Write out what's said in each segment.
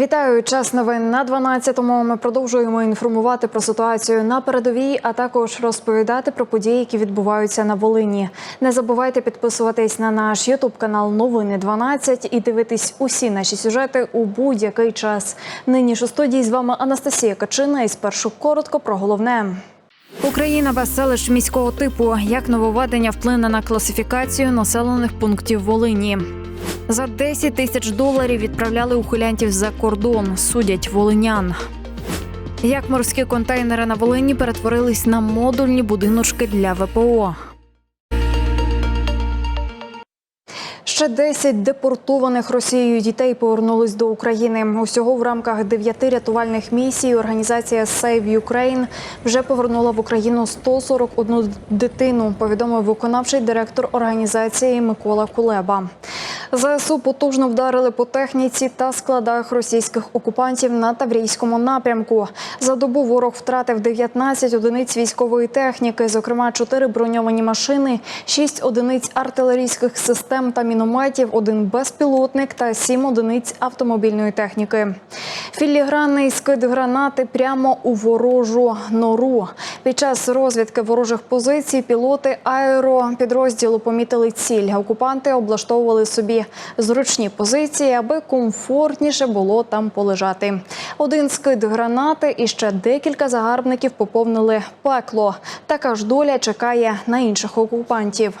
Вітаю час новин на 12-му. Ми продовжуємо інформувати про ситуацію на передовій, а також розповідати про події, які відбуваються на Волині. Не забувайте підписуватись на наш Ютуб канал Новини 12 і дивитись усі наші сюжети у будь-який час. Нині ж у студії з вами Анастасія Качина. І спершу коротко про головне. Україна без селищ міського типу. Як нововведення вплине на класифікацію населених пунктів Волині? За 10 тисяч доларів відправляли ухилянтів за кордон. Судять волинян. Як морські контейнери на Волині перетворились на модульні будиночки для ВПО. Ще 10 депортованих Росією дітей повернулись до України. Усього в рамках дев'яти рятувальних місій організація Save Ukraine вже повернула в Україну 141 дитину. Повідомив виконавчий директор організації Микола Кулеба. ЗСУ потужно вдарили по техніці та складах російських окупантів на Таврійському напрямку. За добу ворог втратив 19 одиниць військової техніки, зокрема 4 броньовані машини, 6 одиниць артилерійських систем та мінометів, один безпілотник та 7 одиниць автомобільної техніки. Філігранний скид гранати прямо у ворожу нору. Під час розвідки ворожих позицій пілоти аеропідрозділу помітили ціль. Окупанти облаштовували собі зручні позиції, аби комфортніше було там полежати. Один скид гранати і ще декілька загарбників поповнили пекло. Така ж доля чекає на інших окупантів.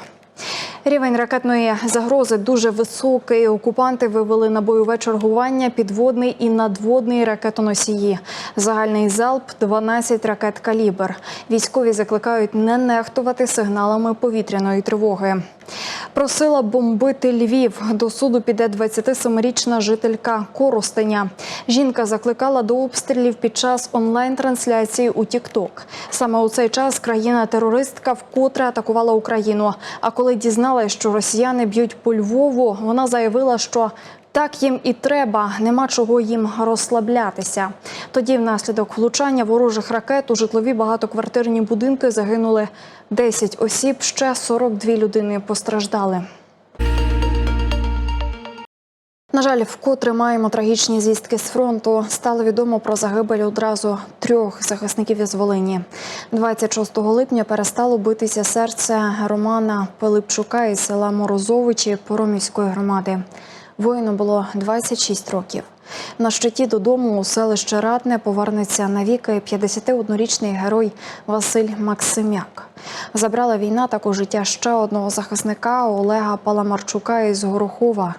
Рівень ракетної загрози дуже високий. Окупанти вивели на бойове чергування підводний і надводний ракетоносії. Загальний залп 12 ракет калібр. Військові закликають не нехтувати сигналами повітряної тривоги. Просила бомбити Львів. До суду піде 27-річна жителька Коростеня. Жінка закликала до обстрілів під час онлайн-трансляції у Тікток. Саме у цей час країна-терористка вкотре атакувала Україну. А коли дізналась, що росіяни б'ють по Львову, вона заявила, що так їм і треба, нема чого їм розслаблятися. Тоді, внаслідок влучання ворожих ракет у житлові багатоквартирні будинки загинули 10 осіб, ще 42 людини постраждали. На жаль, вкотре маємо трагічні звістки з фронту. Стало відомо про загибель одразу трьох захисників із Волині. 26 липня перестало битися серце Романа Пилипчука із села Морозовичі Поромівської громади. Воїну було 26 років. На щиті додому у селище Ратне повернеться навіки 51-річний герой Василь Максимяк. Забрала війна також життя ще одного захисника Олега Паламарчука із Горохова.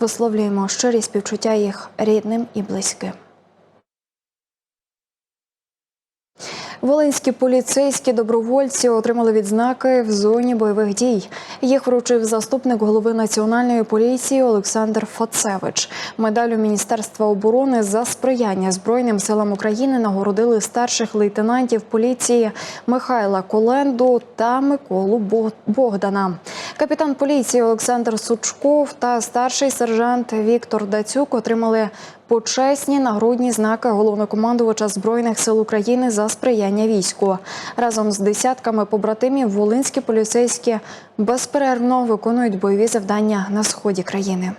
Висловлюємо щирі співчуття їх рідним і близьким. Волинські поліцейські добровольці отримали відзнаки в зоні бойових дій. Їх вручив заступник голови національної поліції Олександр Фацевич. Медалю Міністерства оборони за сприяння Збройним силам України нагородили старших лейтенантів поліції Михайла Коленду та Миколу Богдана. Капітан поліції Олександр Сучков та старший сержант Віктор Дацюк отримали почесні нагрудні знаки головнокомандувача збройних сил України за сприяння війську. Разом з десятками побратимів волинські поліцейські безперервно виконують бойові завдання на сході країни.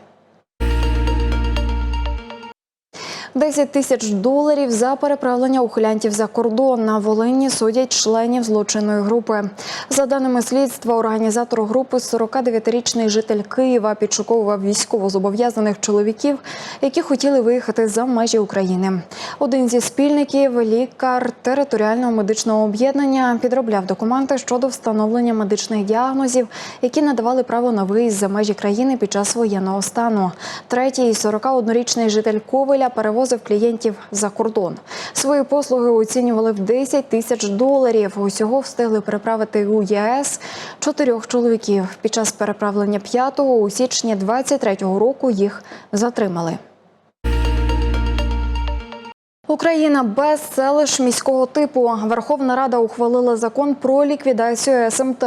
10 тисяч доларів за переправлення ухилянтів за кордон на Волині судять членів злочинної групи. За даними слідства, організатор групи 49-річний житель Києва підшуковував військовозобов'язаних чоловіків, які хотіли виїхати за межі України. Один зі спільників, лікар територіального медичного об'єднання, підробляв документи щодо встановлення медичних діагнозів, які надавали право на виїзд за межі країни під час воєнного стану. Третій 41-річний житель Ковеля перевозив клієнтів за кордон. Свої послуги оцінювали в 10 тисяч доларів. Усього встигли переправити у ЄС чотирьох чоловіків. Під час переправлення п'ятого у січні 23-го року їх затримали. Україна без селищ міського типу. Верховна Рада ухвалила закон про ліквідацію СМТ.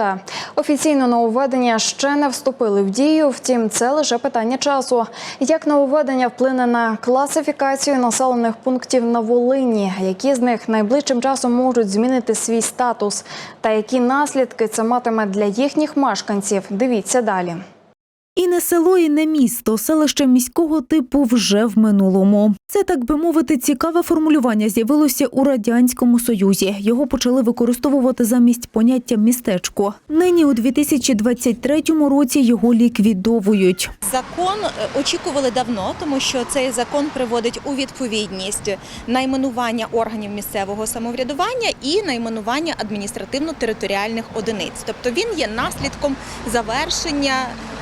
Офіційно нововведення ще не вступили в дію. Втім, це лише питання часу. Як нововведення вплине на класифікацію населених пунктів на Волині, які з них найближчим часом можуть змінити свій статус, та які наслідки це матиме для їхніх мешканців? Дивіться далі. І не село, і не місто, селище міського типу вже в минулому. Це так би мовити, цікаве формулювання з'явилося у радянському союзі. Його почали використовувати замість поняття містечко. Нині у 2023 році його ліквідовують. Закон е, очікували давно, тому що цей закон приводить у відповідність найменування органів місцевого самоврядування і найменування адміністративно-територіальних одиниць. Тобто він є наслідком завершення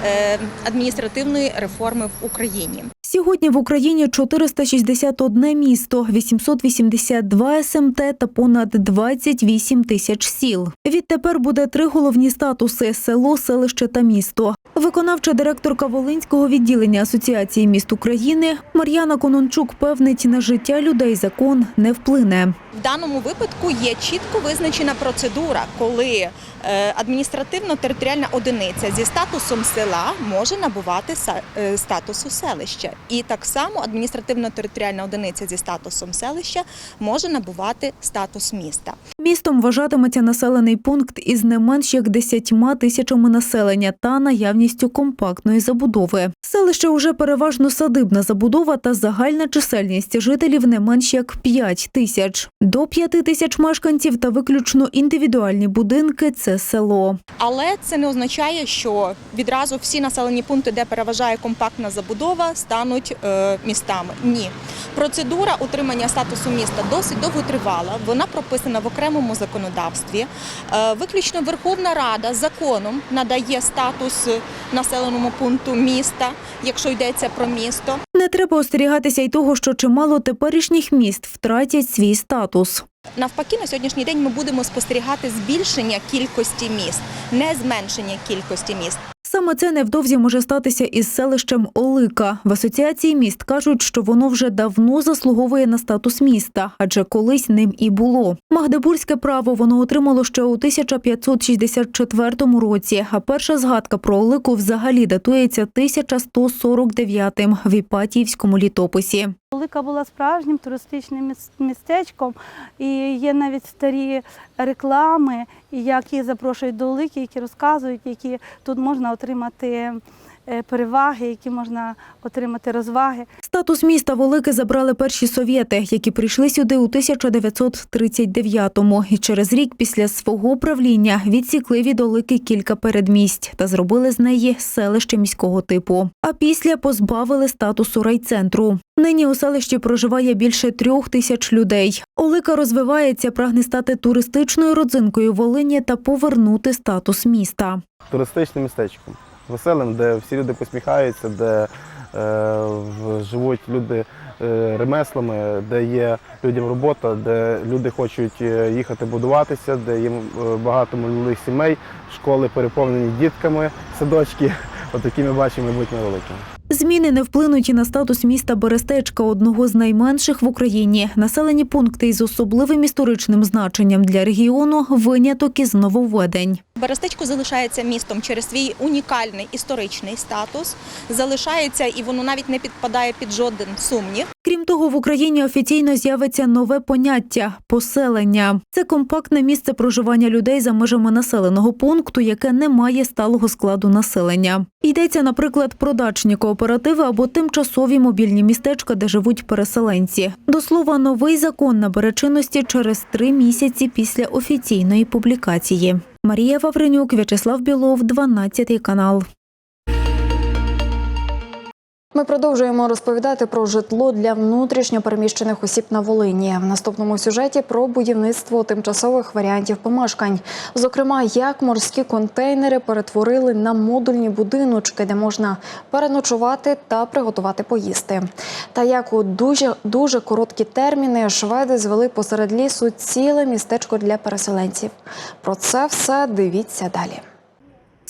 е, адміністративної реформи в Україні. Сьогодні в Україні 461 місто, 882 СМТ та понад 28 тисяч сіл. Відтепер буде три головні статуси: село, селище та місто. Виконавча директорка Волинського відділення Асоціації міст України Мар'яна Конончук певнить, на життя людей закон не вплине. В даному випадку є чітко визначена процедура, коли е, адміністративно-територіальна одиниця зі статусом села може набувати е, статусу селища. І так само адміністративно-територіальна одиниця зі статусом селища може набувати статус міста. Містом вважатиметься населений пункт із не менш як 10 тисячами населення та наявністю компактної забудови. Селище уже переважно садибна забудова та загальна чисельність жителів не менш як 5 тисяч. До 5 тисяч мешканців та виключно індивідуальні будинки це село. Але це не означає, що відразу всі населені пункти, де переважає компактна забудова, стануть е, містами. Ні. Процедура утримання статусу міста досить довго тривала. Вона прописана в окремому законодавстві. Е, виключно Верховна Рада законом надає статус населеному пункту міста, якщо йдеться про місто. Не треба остерігатися й того, що чимало теперішніх міст втратять свій статус. Навпаки, на сьогоднішній день ми будемо спостерігати збільшення кількості міст, не зменшення кількості міст. Саме це невдовзі може статися із селищем Олика. В асоціації міст кажуть, що воно вже давно заслуговує на статус міста, адже колись ним і було. Магдебурзьке право воно отримало ще у 1564 році. А перша згадка про Олику взагалі датується 1149 в Іпатіївському літописі. Велика була справжнім туристичним містечком, і є навіть старі реклами, які запрошують до Олики, які розказують, які тут можна отримати переваги, які можна отримати розваги. Статус міста Велике забрали перші совєти, які прийшли сюди у 1939-му і через рік після свого правління відсікли від Олики кілька передмість та зробили з неї селище міського типу. А після позбавили статусу райцентру. Нині у селищі проживає більше трьох тисяч людей. Олика розвивається, прагне стати туристичною родзинкою Волині та повернути статус міста. туристичним містечком, веселим, де всі люди посміхаються, де е, живуть люди е, ремеслами, де є людям робота, де люди хочуть е, їхати будуватися, де є е, багато молодих сімей, школи переповнені дітками, садочки. Отакі ми бачимо майбутнє велике. Зміни не вплинуть і на статус міста Берестечка, одного з найменших в Україні. Населені пункти із особливим історичним значенням для регіону виняток із нововведень. Берестечко залишається містом через свій унікальний історичний статус, залишається і воно навіть не підпадає під жоден сумнів. Крім того, в Україні офіційно з'явиться нове поняття поселення. Це компактне місце проживання людей за межами населеного пункту, яке не має сталого складу населення. Йдеться, наприклад, про дачні кооперативи або тимчасові мобільні містечка, де живуть переселенці. До слова, новий закон набере чинності через три місяці після офіційної публікації. Марія Вавренюк, В'ячеслав Білов, 12 канал. Ми продовжуємо розповідати про житло для внутрішньо переміщених осіб на Волині. В наступному сюжеті про будівництво тимчасових варіантів помешкань. Зокрема, як морські контейнери перетворили на модульні будиночки, де можна переночувати та приготувати поїсти. Та як у дуже дуже короткі терміни шведи звели посеред лісу ціле містечко для переселенців. Про це все дивіться далі.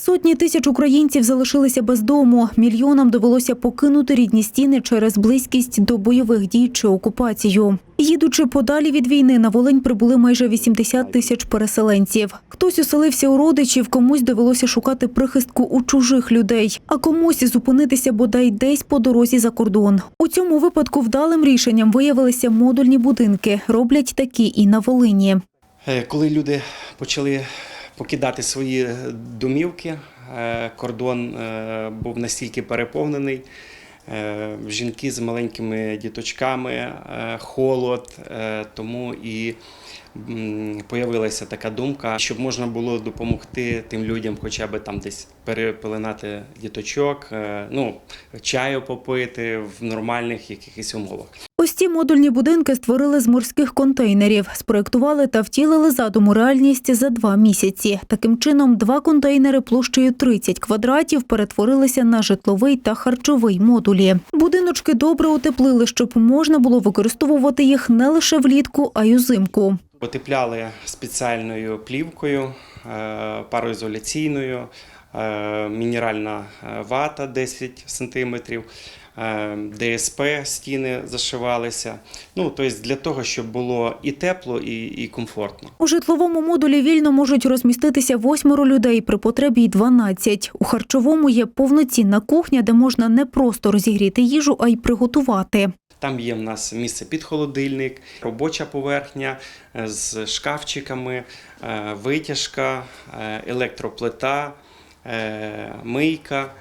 Сотні тисяч українців залишилися без дому. Мільйонам довелося покинути рідні стіни через близькість до бойових дій чи окупацію. Їдучи подалі від війни, на Волинь прибули майже 80 тисяч переселенців. Хтось оселився у родичів, комусь довелося шукати прихистку у чужих людей, а комусь зупинитися бодай десь по дорозі за кордон. У цьому випадку вдалим рішенням виявилися модульні будинки. Роблять такі і на Волині. Е, Коли люди почали покидати свої домівки, е, кордон е, був настільки переповнений. Е, Жінки з маленькими діточками, е, холод, е, тому і появилася така думка, щоб можна було допомогти тим людям, хоча б там десь перепеленати діточок, е, ну, чаю попити в нормальних якихось умовах. Ось ці модульні будинки створили з морських контейнерів, спроектували та втілили задум у реальність за два місяці. Таким чином, два контейнери площею 30 квадратів перетворилися на житловий та харчовий модулі. Будиночки добре утеплили, щоб можна було використовувати їх не лише влітку, а й узимку. Потепляли спеціальною плівкою, е, пароізоляційною, е, мінеральна е, вата 10 см, ДСП стіни зашивалися. Ну, тобто для того, щоб було і тепло, і, і комфортно. У житловому модулі вільно можуть розміститися восьмеро людей, при потребі й 12. У харчовому є повноцінна кухня, де можна не просто розігріти їжу, а й приготувати. Там є в нас місце під холодильник, робоча поверхня е, з шкафчиками, е, витяжка, е, електроплита, мийка.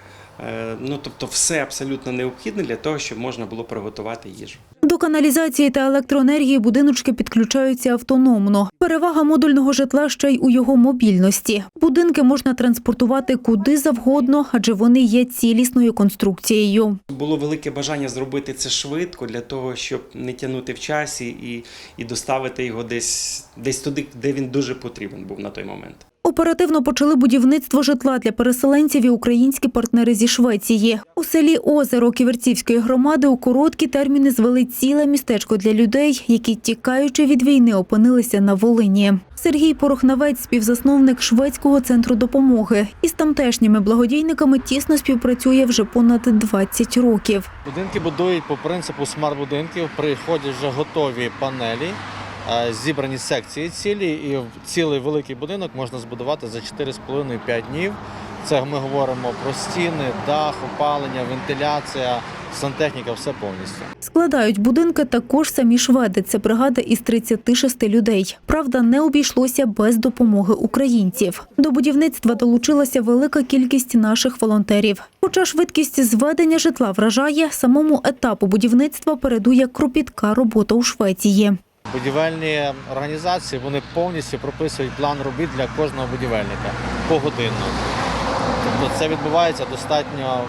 Ну, тобто все абсолютно необхідне для того, щоб можна було приготувати їжу. До каналізації та електроенергії будиночки підключаються автономно. Перевага модульного житла ще й у його мобільності. Будинки можна транспортувати куди завгодно, адже вони є цілісною конструкцією. Було велике бажання зробити це швидко для того, щоб не тягнути в часі і, і доставити його десь, десь туди, де він дуже потрібен був на той момент. Оперативно почали будівництво житла для переселенців і українські партнери зі Швеції. У селі Озеро Ківерцівської громади у короткі терміни звели ціле містечко для людей, які, тікаючи від війни, опинилися на Волині. Сергій Порохнавець, співзасновник шведського центру допомоги. Із тамтешніми благодійниками тісно співпрацює вже понад 20 років. Будинки будують по принципу смарт-будинків. Приходять вже готові панелі, зібрані секції цілі, і цілий великий будинок можна збудувати за 4,5-5 днів. Це ми говоримо про стіни, дах, опалення, вентиляція, сантехніка, все повністю. Складають будинки також самі шведи. Це бригада із 36 людей. Правда, не обійшлося без допомоги українців. До будівництва долучилася велика кількість наших волонтерів. Хоча швидкість зведення житла вражає, самому етапу будівництва передує кропітка робота у Швеції. Будівельні організації вони повністю прописують план робіт для кожного будівельника погодинно. Тобто це відбувається достатньо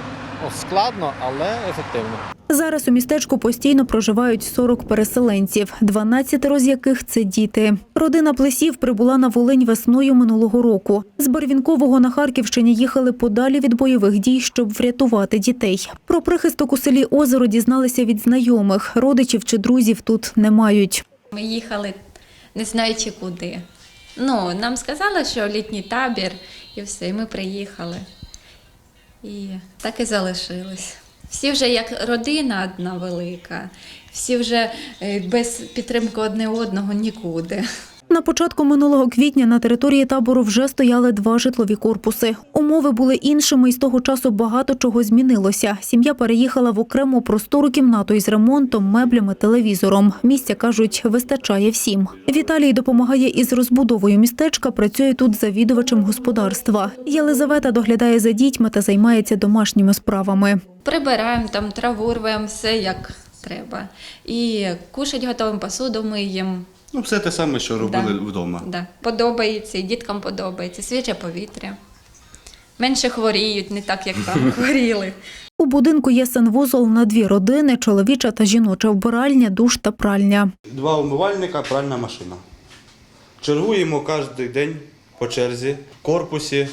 ну, складно, але ефективно. Зараз у містечку постійно проживають 40 переселенців, 12 з яких це діти. Родина Плесів прибула на Волинь весною минулого року. З Барвінкового на Харківщині їхали подалі від бойових дій, щоб врятувати дітей. Про прихисток у селі Озеро дізналися від знайомих. Родичів чи друзів тут не мають. Ми їхали не знаючи куди. Ну, нам сказали, що літній табір і все, і ми приїхали. І так і залишились. Всі вже як родина одна велика, всі вже е, без підтримки одне одного нікуди. На початку минулого квітня на території табору вже стояли два житлові корпуси. Умови були іншими, і з того часу багато чого змінилося. Сім'я переїхала в окрему простору кімнату із ремонтом, меблями, телевізором. Місця кажуть, вистачає всім. Віталій допомагає із розбудовою містечка. Працює тут завідувачем господарства. Єлизавета доглядає за дітьми та займається домашніми справами. Прибираємо там траву, рвемо, все як треба. І кушать готуємо, посуду миємо. Ну, все те саме, що робили Да. вдома. Да. Подобається, і діткам подобається, свіже повітря. Менше хворіють, не так, як там хворіли. У будинку є санвузол на дві родини: чоловіча та жіноча вбиральня, душ та пральня. Два умивальника, пральна машина. Чергуємо кожен день по черзі. В корпусі,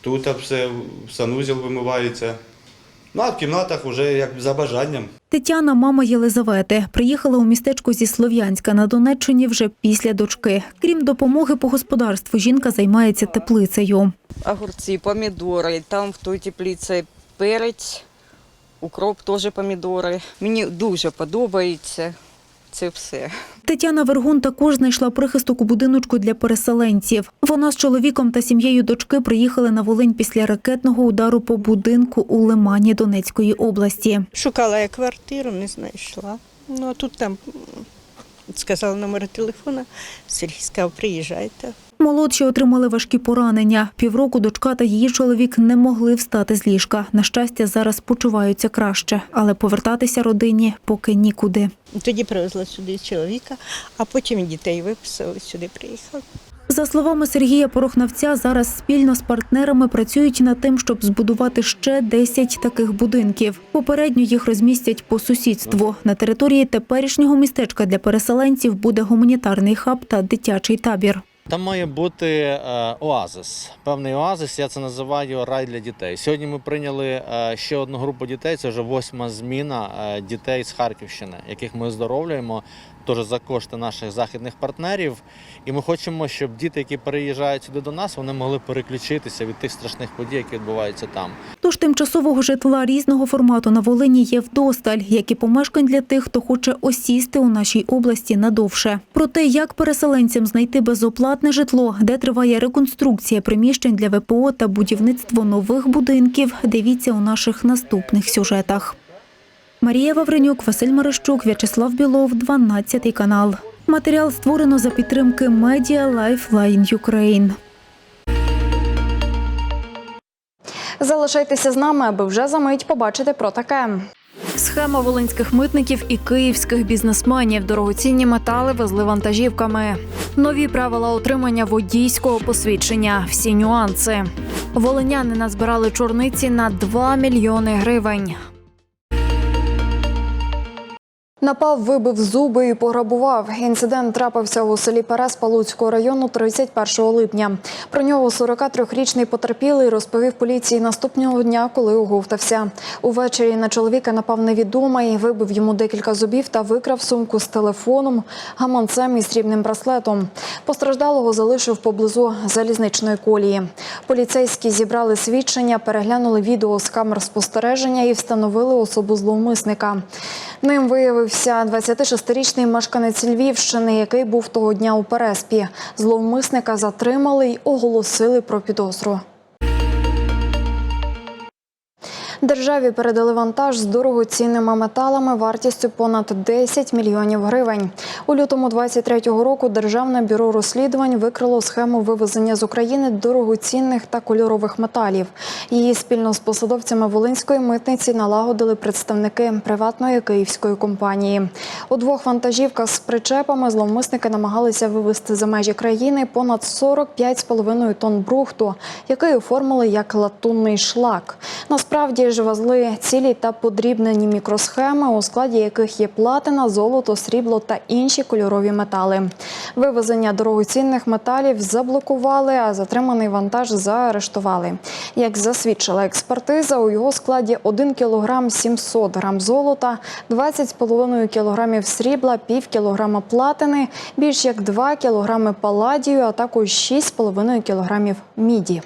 тут все, в санузел вимивається. Ну, а в кімнатах вже як за бажанням. Тетяна, мама Єлизавети, приїхала у містечко зі Слов'янська на Донеччині вже після дочки. Крім допомоги по господарству, жінка займається теплицею. огурці, помідори, там в той тепліці перець, укроп теж помідори. Мені дуже подобається це все. Тетяна Вергун також знайшла прихисток у будиночку для переселенців. Вона з чоловіком та сім'єю дочки приїхали на Волинь після ракетного удару по будинку у Лимані Донецької області. Шукала я квартиру, не знайшла. Ну, а тут там сказала номер телефона, Сергій сказав, приїжджайте. Молодші отримали важкі поранення. Півроку дочка та її чоловік не могли встати з ліжка. На щастя, зараз почуваються краще, але повертатися родині поки нікуди. Тоді привезла сюди чоловіка, а потім дітей виписали, сюди приїхали. За словами Сергія Порохнавця, зараз спільно з партнерами працюють над тим, щоб збудувати ще 10 таких будинків. Попередньо їх розмістять по сусідству. На території теперішнього містечка для переселенців буде гуманітарний хаб та дитячий табір. Там має бути е, оазис. Певний оазис, я це називаю рай для дітей. Сьогодні ми прийняли е, ще одну групу дітей. Це вже восьма зміна е, дітей з Харківщини, яких ми оздоровлюємо теж за кошти наших західних партнерів. І ми хочемо, щоб діти, які переїжджають сюди до нас, вони могли переключитися від тих страшних подій, які відбуваються там. Тож тимчасового житла різного формату на Волині є вдосталь, як і помешкань для тих, хто хоче осісти у нашій області надовше. Про те, як переселенцям знайти безоплатне житло, де триває реконструкція приміщень для ВПО та будівництво нових будинків, дивіться у наших наступних сюжетах. Марія Вавренюк, Василь Марищук, В'ячеслав Білов, 12 канал. Матеріал створено за підтримки Media Lifeline Ukraine. Залишайтеся з нами, аби вже за мить побачити про таке. Схема волинських митників і київських бізнесменів дорогоцінні метали везли вантажівками. Нові правила отримання водійського посвідчення. Всі нюанси. Волиняни назбирали чорниці на 2 мільйони гривень. Напав, вибив зуби і пограбував. Інцидент трапився у селі Перес Палуцького району 31 липня. Про нього 43-річний потерпілий розповів поліції наступного дня, коли оговтався. Увечері на чоловіка напав невідомий, вибив йому декілька зубів та викрав сумку з телефоном, гаманцем і срібним браслетом. Постраждалого залишив поблизу залізничної колії. Поліцейські зібрали свідчення, переглянули відео з камер спостереження і встановили особу зловмисника. Ним виявився 26-річний мешканець Львівщини, який був того дня у Переспі. Зловмисника затримали й оголосили про підозру. Державі передали вантаж з дорогоцінними металами вартістю понад 10 мільйонів гривень. У лютому 23-го року Державне бюро розслідувань викрило схему вивезення з України дорогоцінних та кольорових металів. Її спільно з посадовцями Волинської митниці налагодили представники приватної київської компанії. У двох вантажівках з причепами зловмисники намагалися вивезти за межі країни понад 45,5 тонн брухту, який оформили як латунний шлак. Насправді ж везли цілі та подрібнені мікросхеми, у складі яких є платина, золото, срібло та інші кольорові метали. Вивезення дорогоцінних металів заблокували, а затриманий вантаж заарештували. Як засвідчила експертиза, у його складі 1 кг 700 грам золота, 20,5 кг срібла, пів кілограма платини, більш як 2 кг паладію, а також 6,5 кг міді.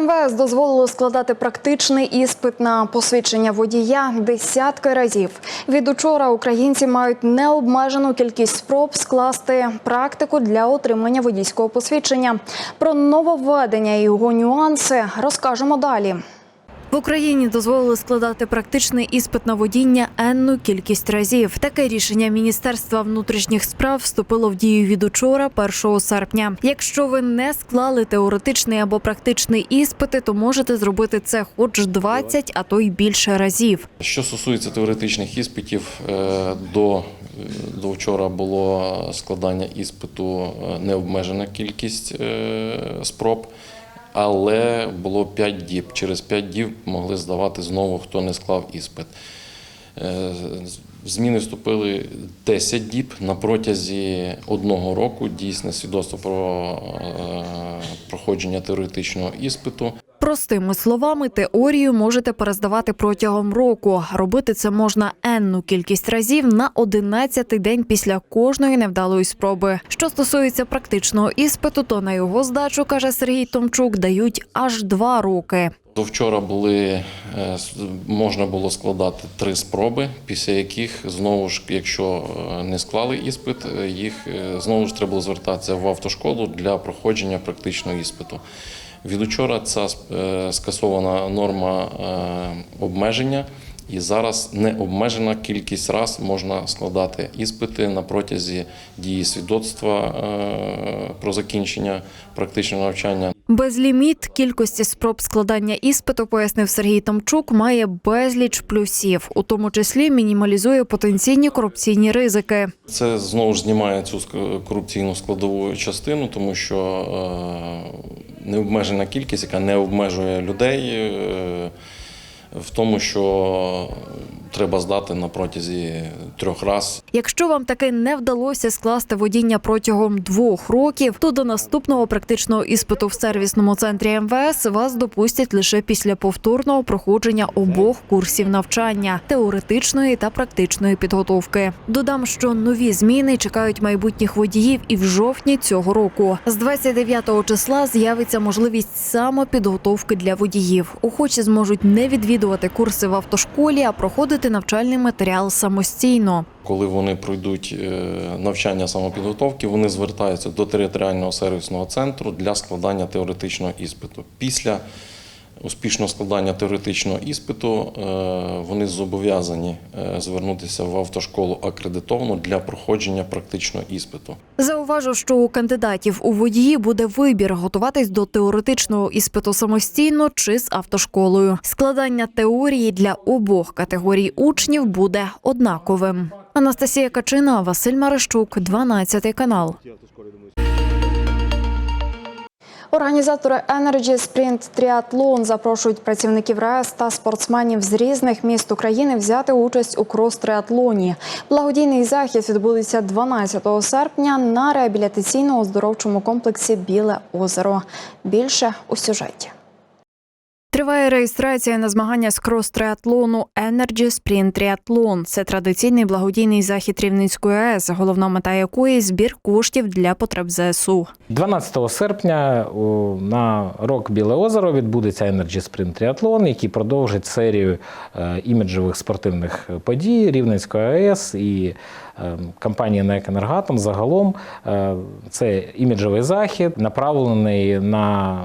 МВС дозволило складати практичний іспит на посвідчення водія десятки разів. Від учора українці мають необмежену кількість спроб скласти практику для отримання водійського посвідчення. Про нововведення і його нюанси розкажемо далі. В Україні дозволили складати практичний іспит на водіння енну кількість разів. Таке рішення Міністерства внутрішніх справ вступило в дію від учора, 1 серпня. Якщо ви не склали теоретичний або практичний іспити, то можете зробити це хоч 20, а то й більше разів. Що стосується теоретичних іспитів, е, до, до вчора було складання іспиту е, необмежена кількість е, спроб, але було 5 діб. Через 5 діб могли здавати знову, хто не склав іспит. Е, Зміни вступили 10 діб на протязі одного року. Дійсне свідоцтво про е, проходження теоретичного іспиту. Простими словами, теорію можете перездавати протягом року. Робити це можна енну кількість разів на 11-й день після кожної невдалої спроби. Що стосується практичного іспиту, то на його здачу, каже Сергій Томчук, дають аж два роки. До вчора були е, можна було складати три спроби, після яких знову ж, якщо е, не склали іспит, е, їх знову ж треба було звертатися в автошколу для проходження практичного іспиту. Від учора ця е, скасована норма е, обмеження, І зараз необмежена кількість раз можна складати іспити на протязі дії свідоцтва е, про закінчення практичного навчання. Безліміт кількості спроб складання іспиту, пояснив Сергій Тамчук, має безліч плюсів, у тому числі мінімалізує потенційні корупційні ризики. Це знову ж знімає цю корупційну складову частину, тому що необмежена кількість, яка не обмежує людей е, в тому, що треба здати на протязі трьох разів. Якщо вам таки не вдалося скласти водіння протягом двох років, то до наступного практичного іспиту в сервісному центрі МВС вас допустять лише після повторного проходження обох курсів навчання теоретичної та практичної підготовки. Додам, що нові зміни чекають майбутніх водіїв і в жовтні цього року. З 29 числа з'явиться можливість самопідготовки для водіїв. Охочі зможуть не відвідувати курси в автошколі, а проходити навчальний матеріал самостійно. Коли вони пройдуть е, навчання самопідготовки, вони звертаються до територіального сервісного центру для складання теоретичного іспиту. Після успішного складання теоретичного іспиту е, вони зобов'язані е, звернутися в автошколу акредитовану для проходження практичного іспиту. Зауважу, що у кандидатів у водії буде вибір готуватись до теоретичного іспиту самостійно чи з автошколою. Складання теорії для обох категорій учнів буде однаковим. Анастасія Качина, Василь Марищук, 12 канал. Організатори Energy Sprint Triathlon запрошують працівників РАЕС та спортсменів з різних міст України взяти участь у крос-триатлоні. Благодійний захід відбудеться 12 серпня на реабілітаційно-оздоровчому комплексі Біле озеро. Більше у сюжеті. Триває реєстрація на змагання з крос-триатлону Energy Sprint Triathlon. Це традиційний благодійний захід Рівненської АЕС, головна мета якої збір коштів для потреб ЗСУ. 12 серпня на рок Біле озеро відбудеться Energy Sprint Triathlon, який продовжить серію е, іміджових спортивних подій Рівненської АЕС і е, компанії НЕК «Енергатом». Загалом е, це іміджовий захід, направлений на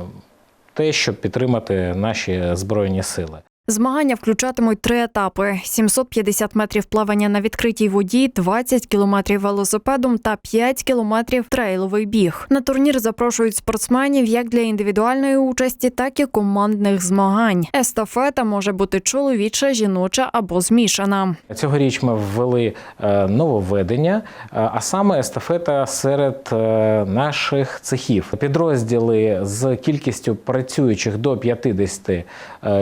те, щоб підтримати наші збройні сили. Змагання включатимуть три етапи: 750 метрів плавання на відкритій воді, 20 кілометрів велосипедом та 5 кілометрів трейловий біг. На турнір запрошують спортсменів як для індивідуальної участі, так і командних змагань. Естафета може бути чоловіча, жіноча або змішана. Цьогоріч ми ввели е, нововведення, е, а саме естафета серед е, наших цехів. Підрозділи з кількістю працюючих до 50 е,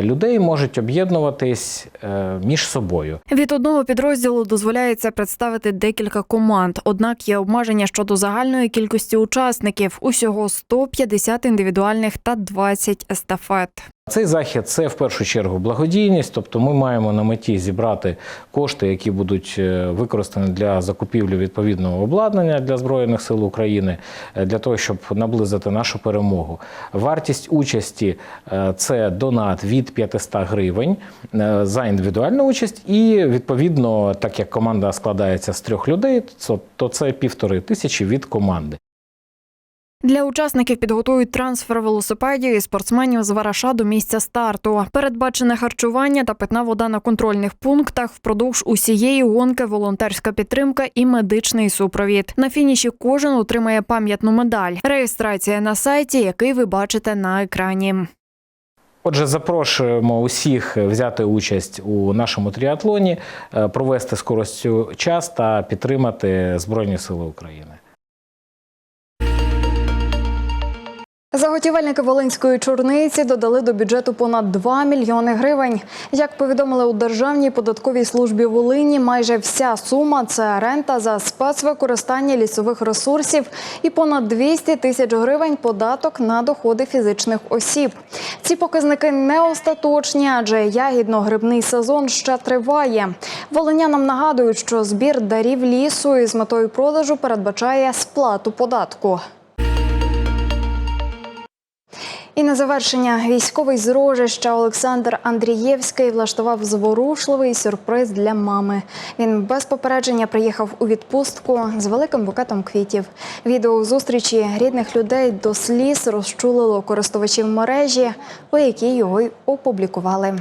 людей можуть об'єднуватись е, між собою. Від одного підрозділу дозволяється представити декілька команд. Однак є обмеження щодо загальної кількості учасників усього 150 індивідуальних та 20 естафет. Цей захід це в першу чергу благодійність, тобто ми маємо на меті зібрати кошти, які будуть е, використані для закупівлі відповідного обладнання для збройних сил України, е, для того, щоб наблизити нашу перемогу. Вартість участі е, це донат від 500 гривень за індивідуальну участь, і відповідно, так як команда складається з трьох людей, то це півтори тисячі від команди. Для учасників підготують трансфер велосипедів і спортсменів з вараша до місця старту. Передбачене харчування та питна вода на контрольних пунктах впродовж усієї гонки, волонтерська підтримка і медичний супровід. На фініші кожен отримає пам'ятну медаль. Реєстрація на сайті, який ви бачите на екрані. Отже, запрошуємо усіх взяти участь у нашому тріатлоні, е, провести скоростю час та підтримати Збройні Сили України. Заготівельники Волинської чорниці додали до бюджету понад 2 мільйони гривень. Як повідомили у Державній податковій службі Волині, майже вся сума це рента за спецвикористання лісових ресурсів і понад 200 тисяч гривень податок на доходи фізичних осіб. Ці показники не остаточні, адже ягідно-грибний сезон ще триває. Волинянам нагадують, що збір дарів лісу із метою продажу передбачає сплату податку. І на завершення військовий з Рожища Олександр Андрієвський влаштував зворушливий сюрприз для мами. Він без попередження приїхав у відпустку з великим букетом квітів. Відео зустрічі рідних людей до сліз розчулило користувачів мережі, у якій його й опублікували.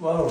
Вау!